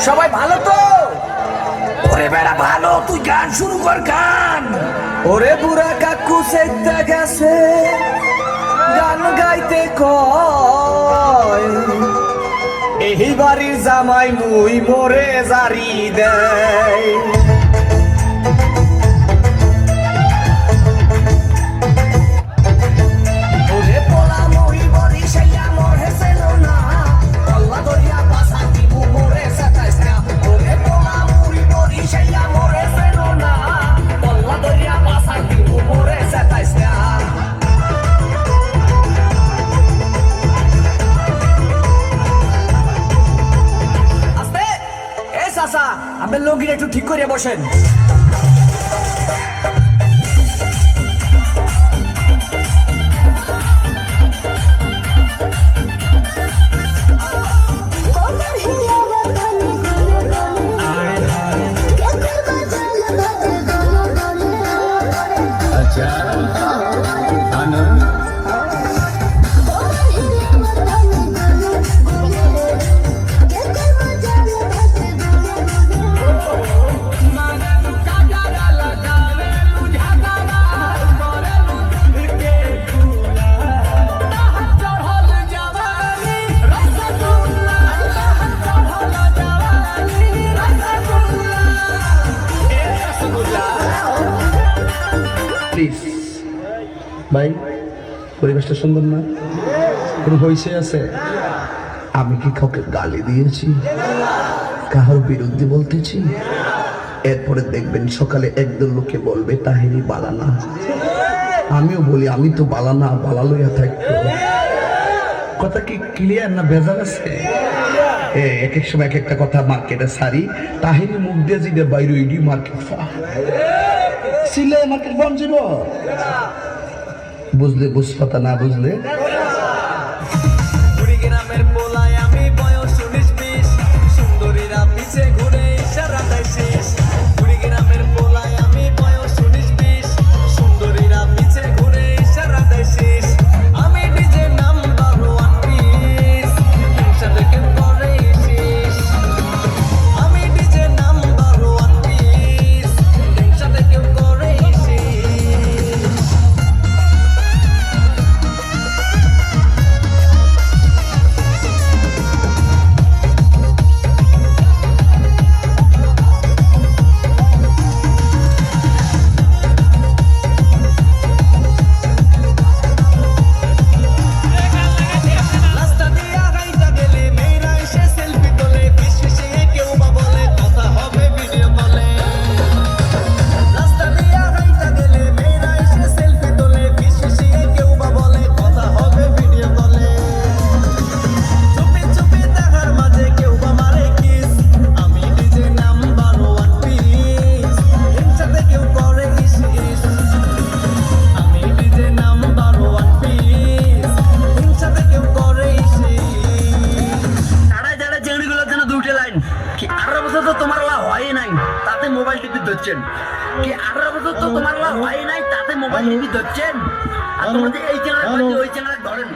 সবাই ভালো তো? ওরে বেড়া ভালো। তুই গান শুরু কর গান। ওরে বুড়া কাকু সেটা গেছে। গান গাইতে কয়। এই বাড়ির জামাই মুই মোরে জারি দেয়। একটু ঠিক করে বসেন। ভাই, পরিবেশটা সুন্দর না? কোনো হয়েছে আছে? আমি কি কাউকে গালি দিয়েছি? কাহার বিরুদ্ধে বলতেছি? এরপরে দেখবেন সকালে একদল লোকে বলবে, তাহিনী বালানা আমিও বলি, আমি তো বালানা বালা লইয়া থাকতো কথা কি ক্লিয়ার না বেজার আছে? এক এক সময় এক একটা কথা মার্কেটে সারি, তাহিনী মুখ দিয়ে জিগে বাইরে মার্কেট ফা সিলে মার্কেট বন্ধ বুঝলে বুঝপাতা না বুঝলে টিপি ধরছেন। কি আঠারো বছর তো তোমার হয় নাই তাতে মোবাইল টিপি ধরছেন? আর তোমাদের যে এই চ্যানেল ওই চ্যানেল ধরেন।